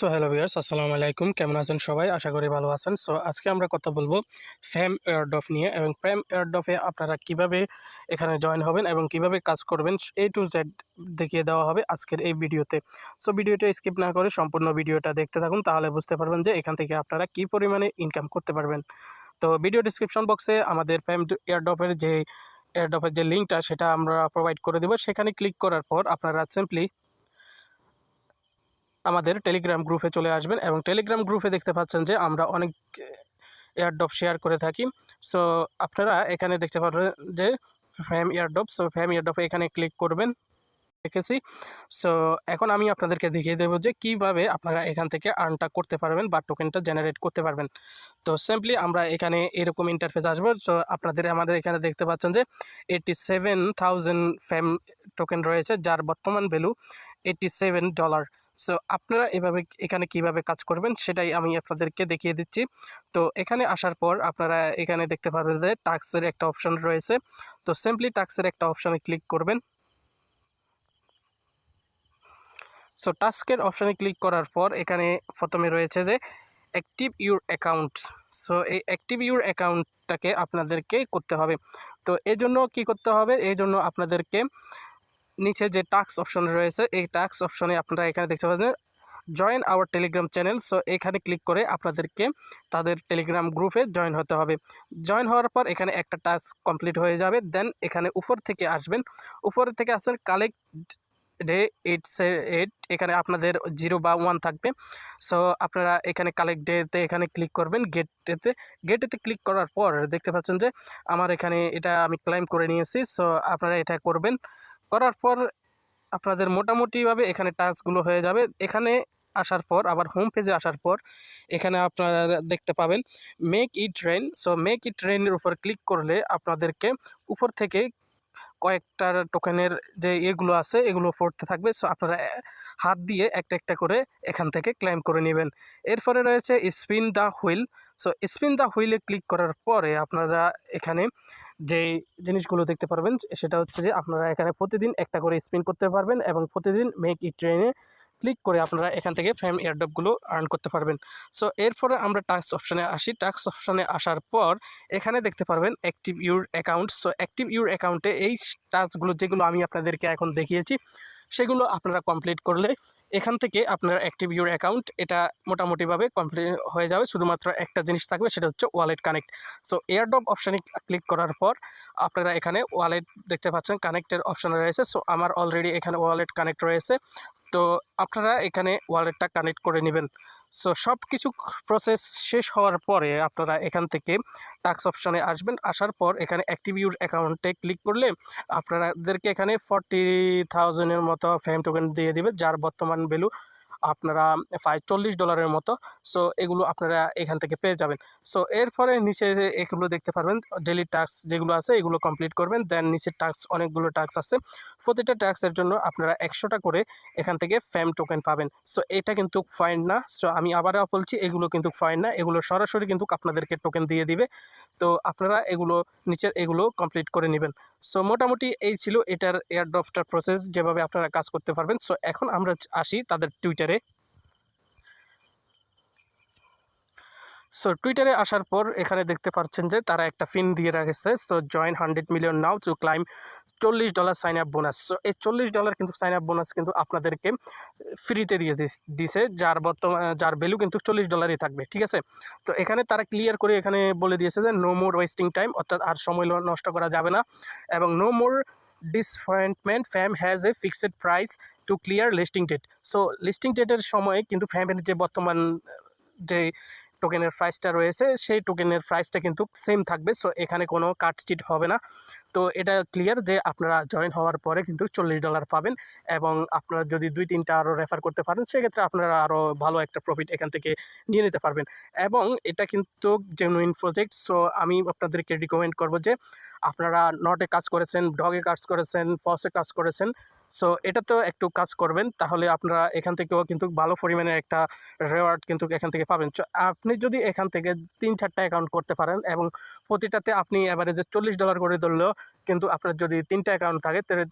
So hello viewers, আসসালামু আলাইকুম। কেমন আছেন সবাই? আশা করি ভালো আছেন। সো আজকে আমরা কথা বলব ফ্যাম এয়ারডফ নিয়ে এবং ফ্যাম এয়ারডফে আপনারা কীভাবে এখানে জয়েন হবেন এবং কীভাবে কাজ করবেন এ টু জেড দেখিয়ে দেওয়া হবে আজকের এই ভিডিওতে। সো ভিডিওটা স্কিপ না করে সম্পূর্ণ ভিডিওটা দেখতে থাকুন, তাহলে বুঝতে পারবেন যে এখান থেকে আপনারা কি পরিমাণে ইনকাম করতে পারবেন। তো ভিডিও ডিসক্রিপশন বক্সে আমাদের ফ্যাম এয়ারডফের যে এয়ারডফের যে লিঙ্কটা সেটা আমরা প্রোভাইড করে দেবো। সেখানে ক্লিক করার পর আপনারা সিম্পলি আমাদের টেলিগ্রাম গ্রুপে চলে আসবেন এবং টেলিগ্রাম গ্রুপে দেখতে পাচ্ছেন যে আমরা অনেক এয়ারডপ শেয়ার করে থাকি। সো আপনারা এখানে দেখতে পারবেন যে ফ্যাম এয়ারডপ সো ফ্যাম এয়ারডপে এখানে ক্লিক করবেন, দেখেছি। সো এখন আমি আপনাদেরকে দেখিয়ে দেবো যে কীভাবে আপনারা এখান থেকে আর্নটা করতে পারবেন বা টোকেনটা জেনারেট করতে পারবেন। তো সিম্পলি আমরা এখানে এরকম ইন্টারফেস আসব। সো আপনাদের আমাদের এখানে দেখতে পাচ্ছেন যে eighty seven thousand Fam token রয়েছে, যার বর্তমান value eighty seven dollar so আপনারা এভাবে এখানে কীভাবে কাজ করবেন সেটাই আমি আপনাদেরকে দেখিয়ে দিচ্ছি। তো, এখানে আসার পর আপনারা এখানে দেখতে পারবেন যে টাক্সের একটা অপশন রয়েছে। তো সিম্পলি টাক্সের একটা অপশানে ক্লিক করবেন। সো টাস্কের অপশানে ক্লিক করার পর এখানে প্রথমে রয়েছে যে অ্যাক্টিভ ইউর অ্যাকাউন্ট সো এই অ্যাক্টিভ ইউর অ্যাকাউন্টটাকে আপনাদেরকে করতে হবে। তো এই জন্য কী করতে হবে? এই জন্য আপনাদেরকে নিচে যে টাস্ক অপশন রয়েছে, এই টাস্ক অপশনে আপনারা এখানে দেখতে পাচ্ছেন join our Telegram channel so এখানে ক্লিক করে আপনাদেরকে তাদের টেলিগ্রাম গ্রুপে জয়েন হতে হবে। জয়েন হওয়ার পর এখানে একটা টাস্ক কমপ্লিট হয়ে যাবে দেন এখানে উপর থেকে আসবেন, উপর থেকে আসবেন কালেক্ট ডে এইট এইট এখানে আপনাদের জিরো বা ওয়ান থাকবে। সো আপনারা এখানে কালেক্ট ডেতে এখানে ক্লিক করবেন গেটেতে গেটেতে ক্লিক করার পর দেখতে পাচ্ছেন যে, আমার এখানে এটা আমি ক্লাইম করে নিয়েছি সো আপনারা এটা করবেন। করার পর আপনাদের মোটামুটিভাবে এখানে টাচগুলো হয়ে যাবে। এখানে আসার পর, আবার হোম পেজে আসার পর, এখানে আপনারা দেখতে পাবেন make it rain so make it রেনের উপর ক্লিক করলে আপনাদেরকে উপর থেকে কয়েকটার টোকেনের যে এগুলো আছে, এগুলো পড়তে থাকবে। সো আপনারা হাত দিয়ে একটা একটা করে এখান থেকে ক্লাইম করে নেবেন। এরপরে রয়েছে spin the wheel so spin the হুইলে click করার পরে আপনারা এখানে যে জিনিসগুলো দেখতে পারবেন, সেটা হচ্ছে যে আপনারা এখানে প্রতিদিন একটা করে স্পিন করতে পারবেন এবং প্রতিদিন মেক ই ট্রেনে ক্লিক করে আপনারা এখান থেকে ফ্রেম এয়ারডপগুলো আর্ন করতে পারবেন। সো এরপরে আমরা টাক্স অপশানে আসি। টাক্স অপশানে আসার পর এখানে দেখতে পারবেন active your account so active your অ্যাকাউন্টে এই টাস্কগুলো যেগুলো আমি আপনাদেরকে এখন দেখিয়েছি, সেগুলো আপনারা কমপ্লিট করলে এখান থেকে আপনার অ্যাক্টিভ ইউর অ্যাকাউন্ট এটা মোটামুটিভাবে কমপ্লিট হয়ে যাবে। শুধুমাত্র একটা জিনিস থাকবে, সেটা হচ্ছে ওয়ালেট কানেক্ট সো এয়ারডপ অপশানে ক্লিক করার পর আপনারা এখানে ওয়ালেট দেখতে পাচ্ছেন কানেক্টের অপশান রয়েছে। সো আমার অলরেডি এখানে ওয়ালেট কানেক্ট রয়েছে। তো আপনারা এখানে ওয়ালেটটা কানেক্ট করে নেবেন। সো সব কিছু প্রসেস শেষ হওয়ার পরে আপনারা এখান থেকে টাক্স অপশানে আসবেন। আসার পর এখানে অ্যাক্টিভিউর অ্যাকাউন্টে ক্লিক করলে আপনাদেরকে এখানে ফর্টি থাউজেন্ডের মতো ফ্যাম টোকেন দিয়ে দেবে, যার বর্তমান ভ্যালু আপনারা প্রায় চল্লিশ ডলারের মতো সো এগুলো আপনারা এখান থেকে পেয়ে যাবেন। সো এরপরে নিচে এগুলো দেখতে পারবেন ডেলি টাস্ক যেগুলো আছে, এগুলো কমপ্লিট করবেন দেন নিচের টাস্ক অনেকগুলো টাস্ক আছে। প্রতিটা টাস্কের জন্য আপনারা একশোটা করে এখান থেকে ফ্যাম টোকেন পাবেন। সো এটা কিন্তু ফাইন না। সো আমি আবারও বলছি, এগুলো কিন্তু ফাইন না। এগুলো সরাসরি কিন্তু আপনাদেরকে টোকেন দিয়ে দিবে। তো আপনারা এগুলো, নিচের এগুলো কমপ্লিট করে নেবেন। সো মোটামুটি এই ছিল এটার এয়ারড্রপটার প্রসেস যেভাবে আপনারা কাজ করতে পারবেন। সো এখন আমরা আসি তাদের টুইটারে সো টুইটারে আসার পর এখানে দেখতে পাচ্ছেন যে তারা একটা ফিন দিয়ে রাখেছে। So join hundred million now to claim চল্লিশ ডলার সাইন আপ বোনাস এই চল্লিশ ডলার কিন্তু সাইন আপ বোনাস কিন্তু আপনাদেরকে ফ্রিতে দিয়ে দিছে, যার বর্তমান যার ভ্যালু কিন্তু চল্লিশ ডলারই থাকবে, ঠিক আছে? তো এখানে তারা ক্লিয়ার করে এখানে বলে দিয়েছে যে নো মোর ওয়েস্টিং টাইম অর্থাৎ আর সময় নষ্ট করা যাবে না। এবং no more disappointment Fam has a fixed price to clear listing date so listing ডেটের সময় কিন্তু ফ্যামের যে বর্তমান যে টোকেনের প্রাইসটা রয়েছে, সেই টোকেনের প্রাইসটা কিন্তু সেম থাকবে। সো এখানে কোনো কাটচিট হবে না। তো এটা ক্লিয়ার যে আপনারা জয়েন হওয়ার পরে কিন্তু চল্লিশ ডলার পাবেন এবং আপনারা যদি দুই, তিনটা আরও রেফার করতে পারেন, সেক্ষেত্রে আপনারা আরও ভালো একটা প্রফিট এখান থেকে নিয়ে নিতে পারবেন। এবং এটা কিন্তু জেনুইন প্রজেক্ট সো আমি আপনাদেরকে রিকমেন্ড করব যে আপনারা নটে কাজ করেছেন ডগে কাজ করেছেন ফসে কাজ করেছেন সো এটা তো একটু কাজ করবেন। তাহলে আপনারা এখান থেকেও কিন্তু ভালো পরিমাণে একটা রেওয়ার্ড কিন্তু এখান থেকে পাবেন। আপনি যদি এখান থেকে তিন চারটা অ্যাকাউন্ট করতে পারেন এবং প্রতিটাতে আপনি অ্যাভারেজে চল্লিশ ডলার করে ধরলেও কিন্তু আপনার যদি তিনটা অ্যাকাউন্ট থাকে, তাহলে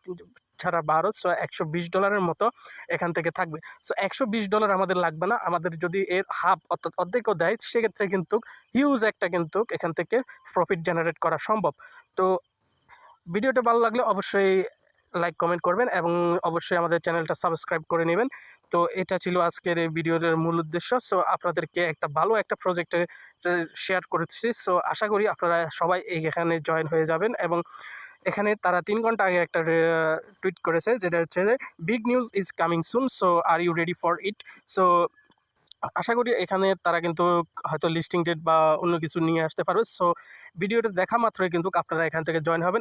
ছাড়া বারো সো একশো বিশ ডলারের মতো এখান থেকে থাকবে। সো একশো বিশ ডলার আমাদের লাগবে না। আমাদের যদি এর হাফ অর্থাৎ অর্ধেকও দেয়, সেক্ষেত্রে কিন্তু হিউজ একটা কিন্তু এখান থেকে প্রফিট জেনারেট করা সম্ভব। তো, ভিডিওটা ভালো লাগলে অবশ্যই লাইক কমেন্ট করবেন এবং অবশ্যই আমাদের চ্যানেলটা সাবস্ক্রাইব করে নেবেন। তো এটা ছিল আজকের এই ভিডিওর মূল উদ্দেশ্য। সো আপনাদেরকে একটা ভালো একটা প্রজেক্টে শেয়ার করেছি। সো আশা করি আপনারা সবাই এখানে জয়েন হয়ে যাবেন এবং এখানে তারা তিন ঘণ্টা আগে একটা টুইট করেছে যেটা হচ্ছে big news is coming soon so are you ready for it so আশা করি এখানে তারা কিন্তু হয়তো লিস্টিং ডেট বা অন্য কিছু নিয়ে আসতে পারবে। সো ভিডিওটা দেখা মাত্রই কিন্তু আপনারা এখান থেকে জয়েন হবেন।